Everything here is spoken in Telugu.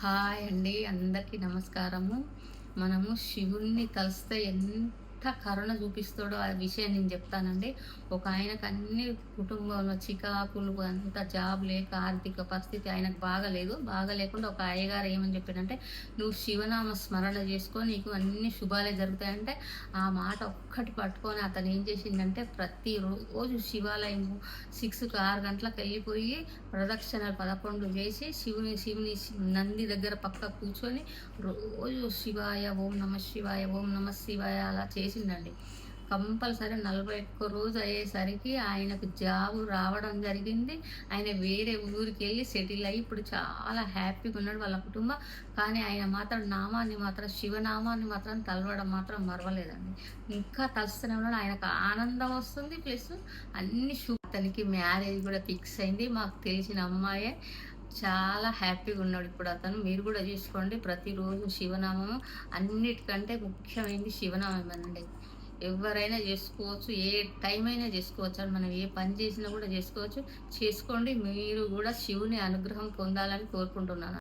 హాయ్ అండి అందరికీ నమస్కారము. మనము శివుణ్ణి కలిస్తే ఎంత కరుణ చూపిస్తాడో ఆ విషయం నేను చెప్తానండి. ఒక ఆయనకు అన్ని కుటుంబంలో చికాకులు అంత జాబ్ లేక ఆర్థిక పరిస్థితి ఆయనకు బాగలేదు. బాగా లేకుండా ఒక అయ్యగారు ఏమని చెప్పాడంటే నువ్వు శివనామ స్మరణ చేసుకో నీకు అన్ని శుభాలే జరుగుతాయంటే ఆ మాట ఒక్కటి పట్టుకొని అతను ఏం చేసిండంటే ప్రతిరోజు శివాలయం సిక్స్కి ఆరు గంటలకు వెళ్ళిపోయి ప్రదక్షిణలు పదకొండు చేసి శివుని శివుని నంది దగ్గర పక్క కూర్చొని రోజు శివాయ ఓం నమ శివాయ ఓం నమ శివాయ అలా చేసి చేసిండండి కంపల్సరీ నలభై ఒక్క రోజు అయ్యేసరికి ఆయనకు జాబ్ రావడం జరిగింది. ఆయన వేరే ఊరికి వెళ్ళి సెటిల్ అయ్యి ఇప్పుడు చాలా హ్యాపీగా ఉన్నాడు వాళ్ళ కుటుంబం. కానీ ఆయన మాత్రం నామాన్ని మాత్రం శివనామాన్ని మాత్రం తలవడం మాత్రం మరవలేదండి. ఇంకా తలుస్తూనే ఉన్నాడు. ఆయనకు ఆనందం వస్తుంది. ప్లస్ అన్ని షూ అతనికి మ్యారేజ్ కూడా ఫిక్స్ అయింది. మాకు తెలిసిన అమ్మాయే. చాలా హ్యాపీగా ఉన్నాడు ఇప్పుడు అతను. మీరు కూడా చూసుకోండి ప్రతిరోజు శివనామం అన్నిటికంటే ముఖ్యమైనది శివనామం అండి. ఎవరైనా చేసుకోవచ్చు ఏ టైం అయినా చేసుకోవచ్చు అని మనం ఏ పని చేసినా కూడా చేసుకోవచ్చు. చేసుకోండి మీరు కూడా శివుని అనుగ్రహం పొందాలని కోరుకుంటున్నాను.